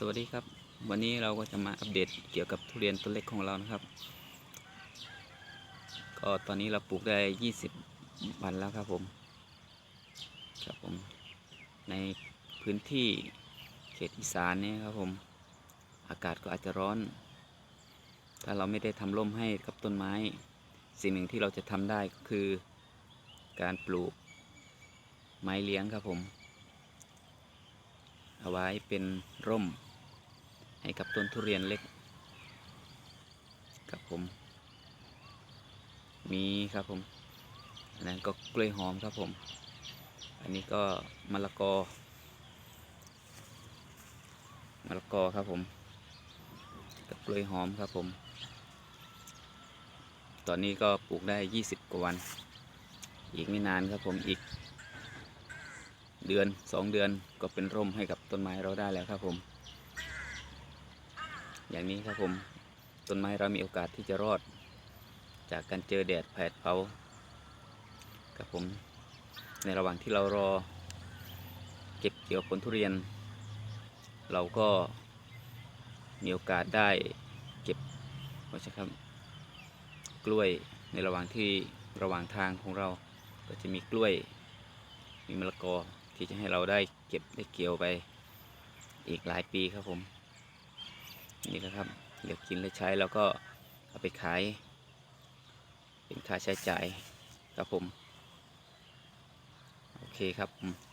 สวัสดีครับ วันนี้เราก็จะมาอัปเดตเกี่ยวกับทุเรียนต้นเล็กของเรานะครับ ก็ตอนนี้เราปลูกได้ 20 วันแล้วครับผม ครับผม ในพื้นที่เขตอีสานนี่ครับผม อากาศก็อาจจะร้อน ถ้าเราไม่ได้ทำร่มให้กับต้นไม้ สิ่งหนึ่งที่เราจะทำได้ก็คือ การปลูกไม้เลี้ยงครับผมเอาไว้เป็นร่ม ให้กับต้นทุเรียนเล็กครับผม มีครับผมอันนั้นก็กล้วยหอมครับผม อันนี้ก็มะละกอมะละกอครับผมกับกล้วยหอมครับผม ตอนนี้ก็ปลูกได้ 20 กว่าวัน อีกไม่นานครับผมอีก เดือนสองเดือนก็เป็นร่มให้กับต้นไม้เราได้แล้วครับผม อย่างนี้ครับผมต้นไม้เรามีโอกาสที่จะรอด จากการเจอแดดแผดเผาครับผมในระหว่างที่เรารอ เก็บเกี่ยวผลทุเรียน เราก็มีโอกาสได้เก็บว่าใช่ครับกล้วยในระหว่างที่ระหว่างทางของเราก็จะมีกล้วย มีมะละกอที่จะให้เราได้เก็บได้เกี่ยวไปอีกหลายปีครับผม นี่นะครับเหลือกินและใช้แล้วก็เอาไปขาย เป็นค่าใช้จ่ายครับผม โอเคครับผม